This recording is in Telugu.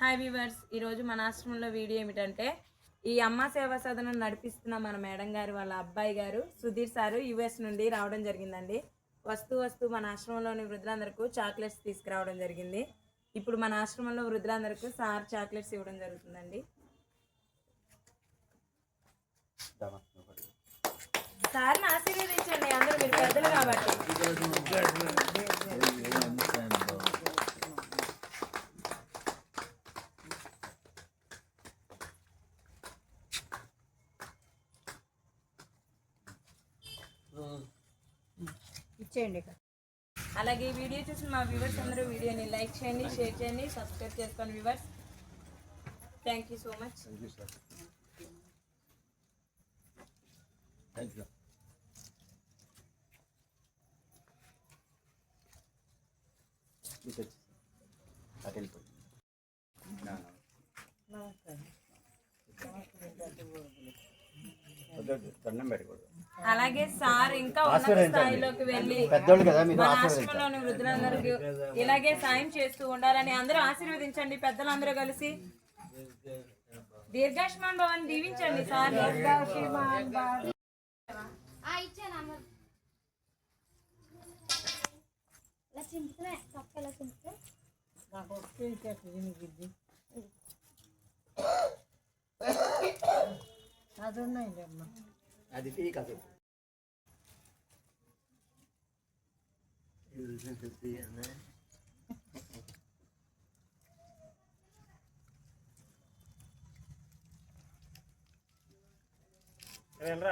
హాయ్ వీవర్స్ ఈరోజు మన ఆశ్రమంలో వీడియో ఏమిటంటే ఈ అమ్మ సేవా సదనం నడిపిస్తున్న మన మేడం గారు వాళ్ళ అబ్బాయి గారు సుధీర్ సారు యుఎస్ నుండి రావడం జరిగిందండి. వస్తూ వస్తూ మన ఆశ్రమంలోని వృద్ధులందరికీ చాక్లెట్స్ తీసుకురావడం జరిగింది. ఇప్పుడు మన ఆశ్రమంలో వృద్ధులందరికీ సార్ చాక్లెట్స్ ఇవ్వడం జరుగుతుందండి. సార్ని ఆశీర్వదించండి అందరూ మీరు పెద్దలు కాబట్టి. ఇచ్చేయండి ఇక. అలాగే ఈ వీడియో చూసిన మా వ్యూవర్స్ అందరూ వీడియోని లైక్ చేయండి షేర్ చేయండి సబ్స్క్రైబ్ చేసుకోండి viewers thank you so much thank you పెట్టకూడదు అలాగే సార్ ఇంకా ఉన్నత స్థాయిలోకి వెళ్ళి పెద్దోళ్ళు కదా మీరు మన ఆశ్రమంలోని వృద్ధులందరికీ ఇలాగే సాయం చేస్తూ ఉండాలని అందరూ ఆశీర్వదించండి పెద్దలందరూ కలిసి. దీర్ఘాయుష్మాన్ భవన్ దీవించండి సార్. నాకు गाजर नाही लागणार आधी ते गाजर ಏನ್ರ